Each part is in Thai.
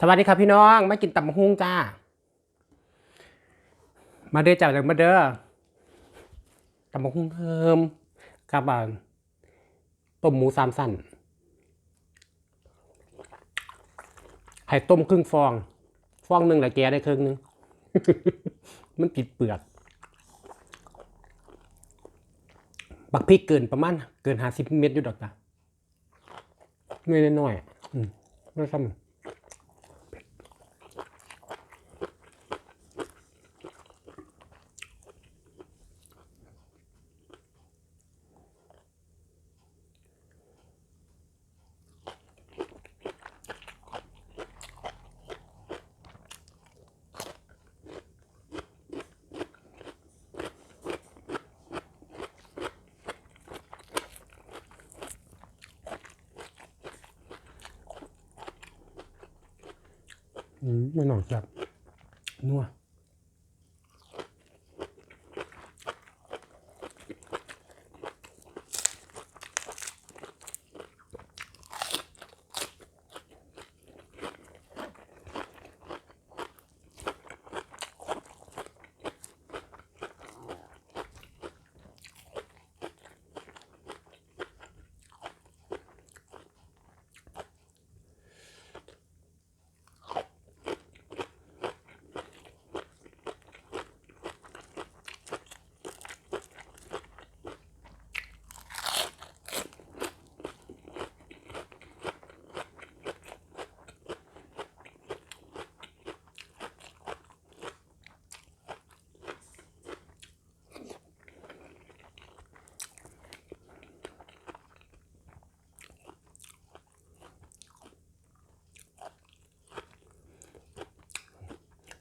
สวัสดีครับพี่น้องมากินตำบักฮุ้งจ้า มาเด้อจ้าเลยมาเด้อตำบักฮุ้งเพิ่มกับอ่าต้มหมูสามสั้นไข่ต้มครึ่งฟอง ฟองหนึ่งแหละแกได้ครึ่งหนึง มันติดเปลือกบักพริกเกินประมาณเกินห้าสิบเม็ดอยู่ดอกจ้ะเน้อยๆน้อยๆไม่ซ้ำ อืม ไม่หนอกจากนัว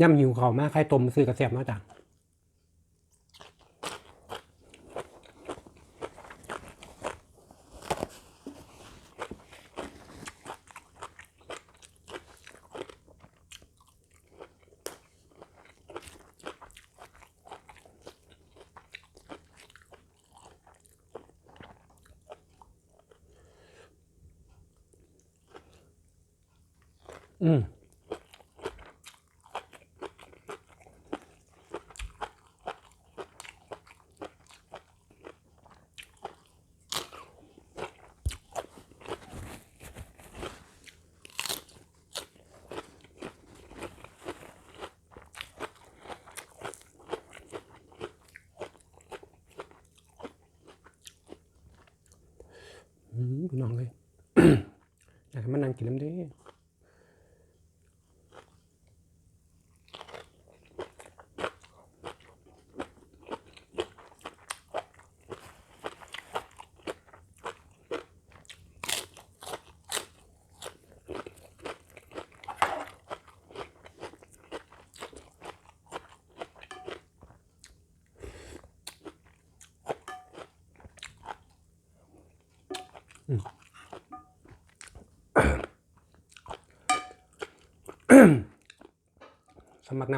ย่ำหิวเขามากใครต้มซื้อกระเสียบเนาจ้ะอืมอืมพี่ น้องเลยอยากให้มันนั่งกินน้ำเด้ สมัค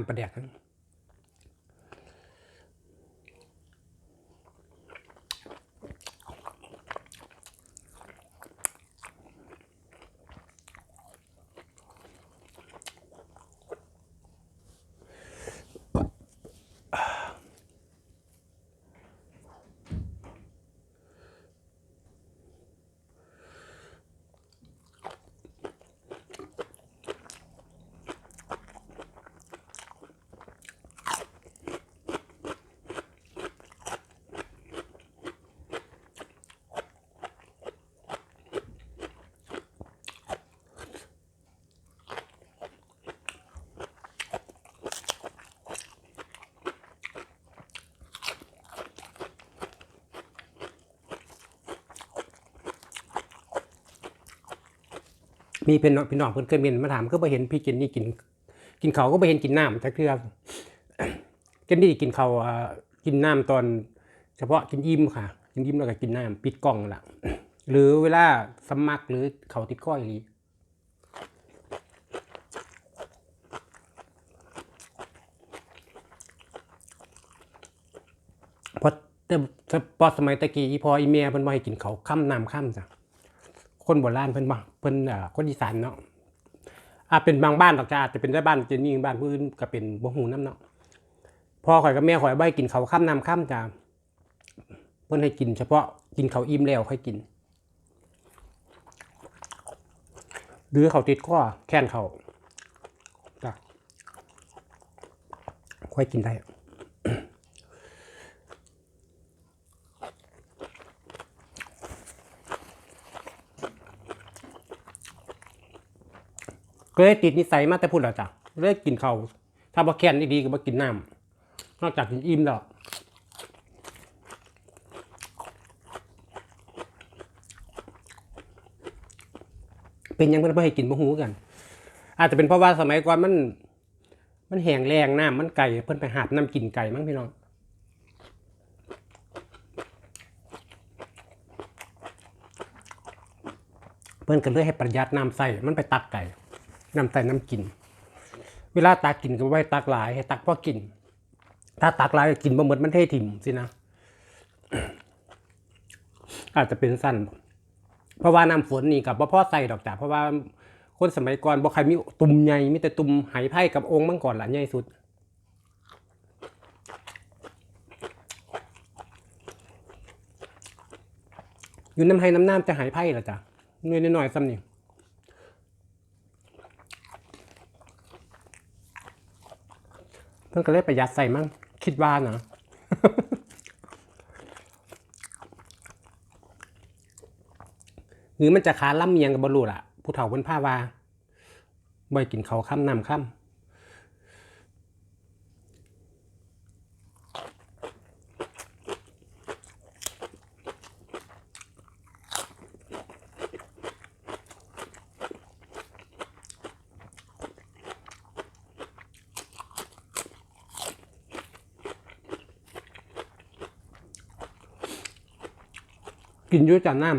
มีเป็นพี่น้องเพิ่อนเคยมียนมาถามก็ไปเห็นพี่กินนี่กิน กินเขาก็ไปเห็นกินน้ำแต่เทือกินนี่กินเขากินน้ำตอน เฉพาะกินอิ่มค่ะ กินอิ่มแล้วก็กินน้ำปิดกล่องละหรือเวลาสมัครหรือเขาติดก้อยหรือเพราะแต่แต่พอสมัยตะกี้พออีเมียเพิ่นบ่ให้กินเขาค่ำน้ำค่ำจ้ะ คนโบราณเพิ่นบ่เพิ่นอ่าคนอีสานเนาะอาจเป็นบางบ้านดอกจ้าอาจจะเป็นได้บ้านเจนนี่บ้านผู้อื่นก็เป็นบ่หูน้ำเนาะพ่อข่อยกับแม่ข่อยบ่ให้กินเขาวค่ำน้ำค่ำจ้าเพิ่นให้กินเฉพาะกินเขาวอิ่มแล้วค่อยกิน หรือเขาติดข้อแค้นเขาจ้ะค่อยกินได้ ก็เลยติดนิสัยมาแต่พูดแล้วจ้ะเลยกินเขาวถ้าบ่แค้นดีๆก็บ่กินน้ำนอกจากกินอิ่มแล้วเป็นยังเพิ่นบ่ให้กินบ่ฮู้กัน อาจจะเป็นเพราะว่าสมัยก่อนมัน มันแห้งแรงน้ำมันไก่เพิ่นไปหาบน้ำกินไก่มั้งพี่น้องเพิ่นก็เลยให้ประหยัดน้ำใส่มันไปตักไก่ น้ำใส่น้ำกิน เวลาตักกินก็ไว้ตักหลาย ให้ตักพอกิน ถ้าตักหลายก็กินบ่หมดมันเทถิ่มสินะ อาจจะเป็นสั้น เพราะว่าน้ำฝนนี่กับบ่พอใส่ดอกจ้ะเพราะว่าคนสมัยก่อนบ่ใครมีตุ่มใหญ่มีแต่ตุ่มไหไผ่กับองค์มังกรล่ะใหญ่สุดอยู่น้ำไห้น้ำน้ำจะหายไพ่ละจ้ะน้อยน้อยๆซ้ำนี่ เพิ่งก็เลยประหยัดใส่มั้งคิดว่านะหรือมันจะขาล่ำเมียงกับบรูล่ะ ผู้เฒ่าเพิ่นผ้าวาบ่อยกินเขาค่ำนำค่ำ กินยุ่จานน้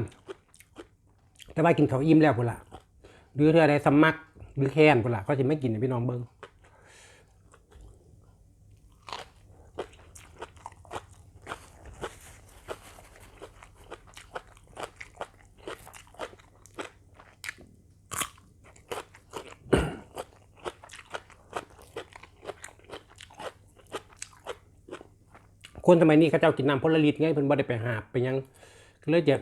ำแต่ว่ากินเขาอิ่มแล้วพุ่นละหรือเธออะไรสมักหรือแค้นพุ่นละก็จะไม่กินพี่น้องเบิ้งคนสมัยนี้เขาเจ้ากินน้ำพลลิตไงเพิ่นบ่ได้ไปหาบไปยัง ก็เลยจะ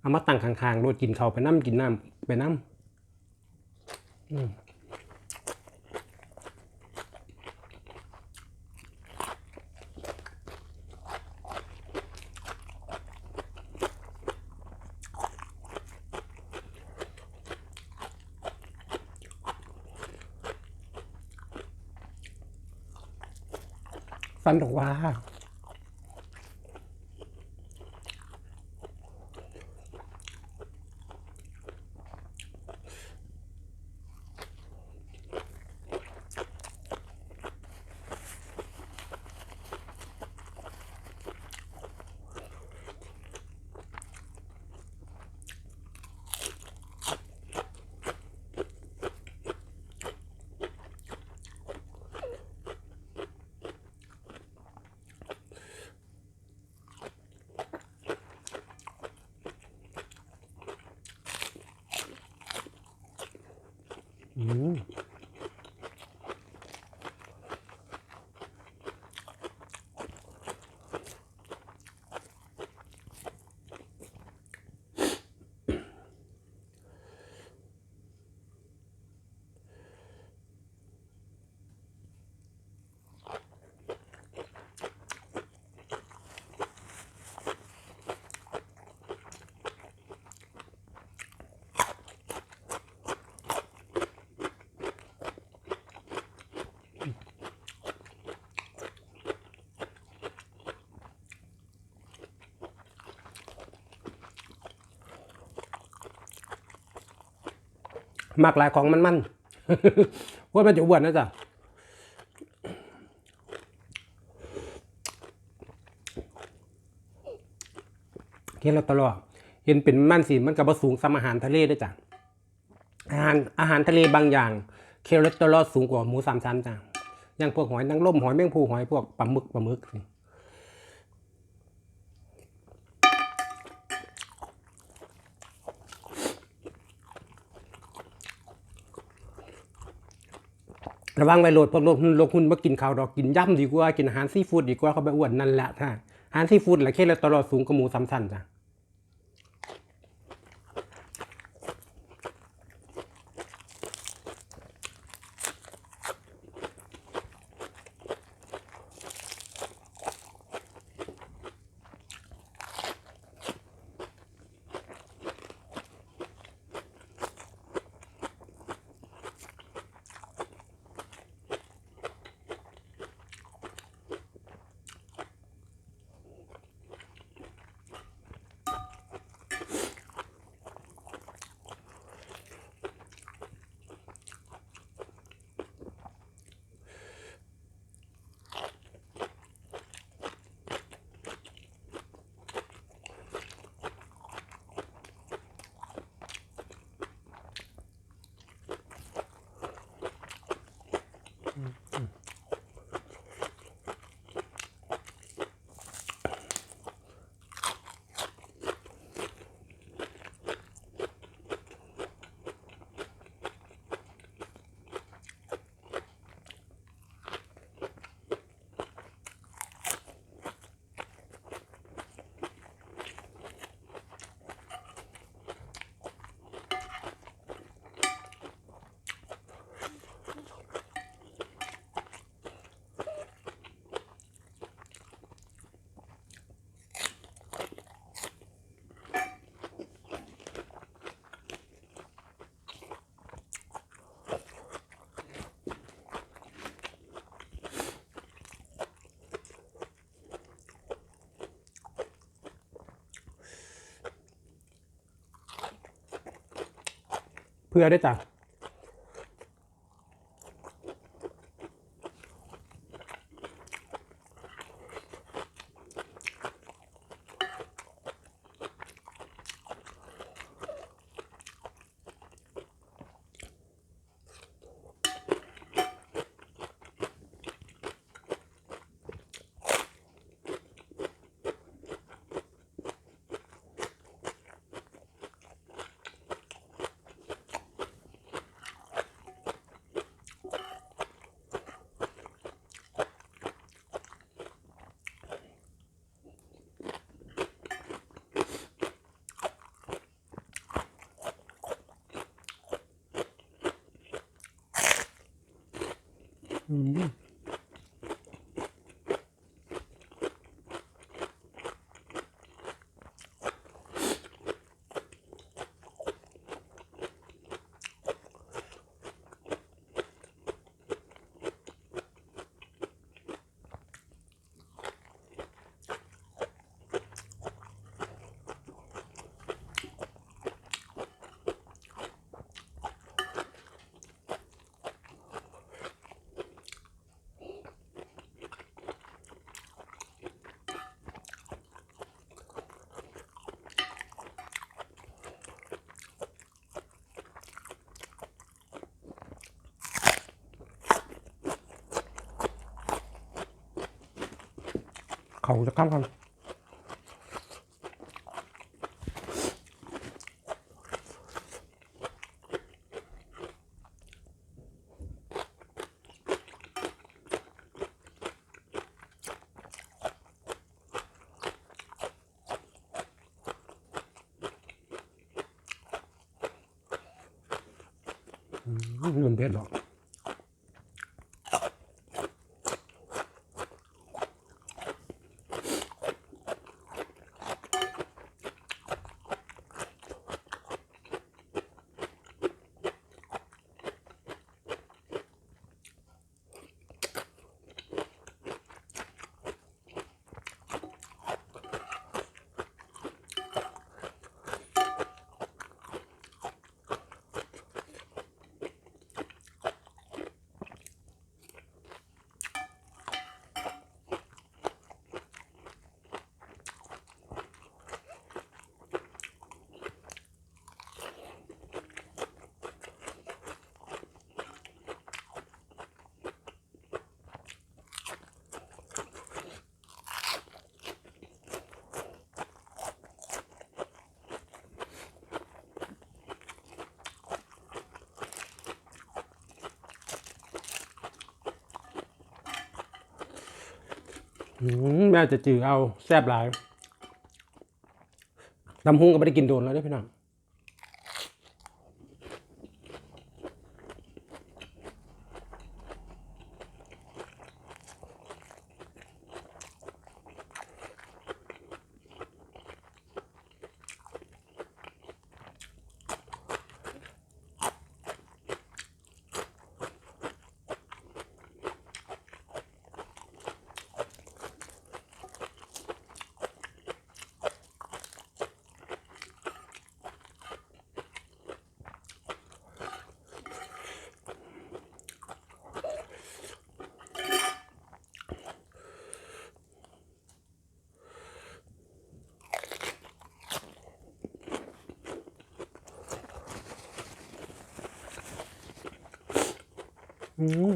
เอามาตั้งข้างๆโดยกินเขาไปน้ำกินน้ำไปน้ำอืมฟันบอกว่า อืม มากหลายของมันมันว่ามันจะอ้วนนะจ๊ะเห็นแล้วตลอดเห็นเป็นมันสิมันกับบสูงซ้ำอาหารทะเลด้วยจ้ะอาหารอาหารทะเลบางอย่างเคลเลสเตอรอลสูงกว่าหมูสามชั้นจ้ะอย่างพวกหอยนางรมหอยแมงภูหอยพวกปลาหมึกปลาหมึกสิ ระวังไว้โหลดพวกลงลงหุ้นมากินข้าวดอกกินย่ำดีกว่ากินอาหารซีฟู้ดดีกว่าเขาไปอ้วนนั่นแหละท่าอาหารซีฟู้ดแหละเคล็ดตลอดสูงกว่าหมูสามชั้นจ้ะ เพื่อได้จาก น อืมมันเผ็ด แม่จะจือเอาแซ่บหลายตำหุ้งก็ไม่ได้กินโดนแล้วด้อพี่น้อง อื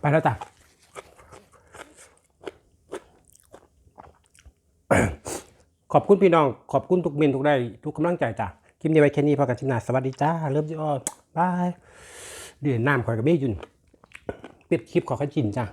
ไปแล้วจ้ะขอบคุณพี่น้อง ขอบคุณทุกเมนทุกได้ทุกกำลังใจจ้ะคลิปนี้ไว้แค่นี้พอกันชิมนาสวัสดีจ้า เริ่มจีออบาย เดือนน้ำข่อยกับเมยุนปิดคลิปขอขจินจ้ะ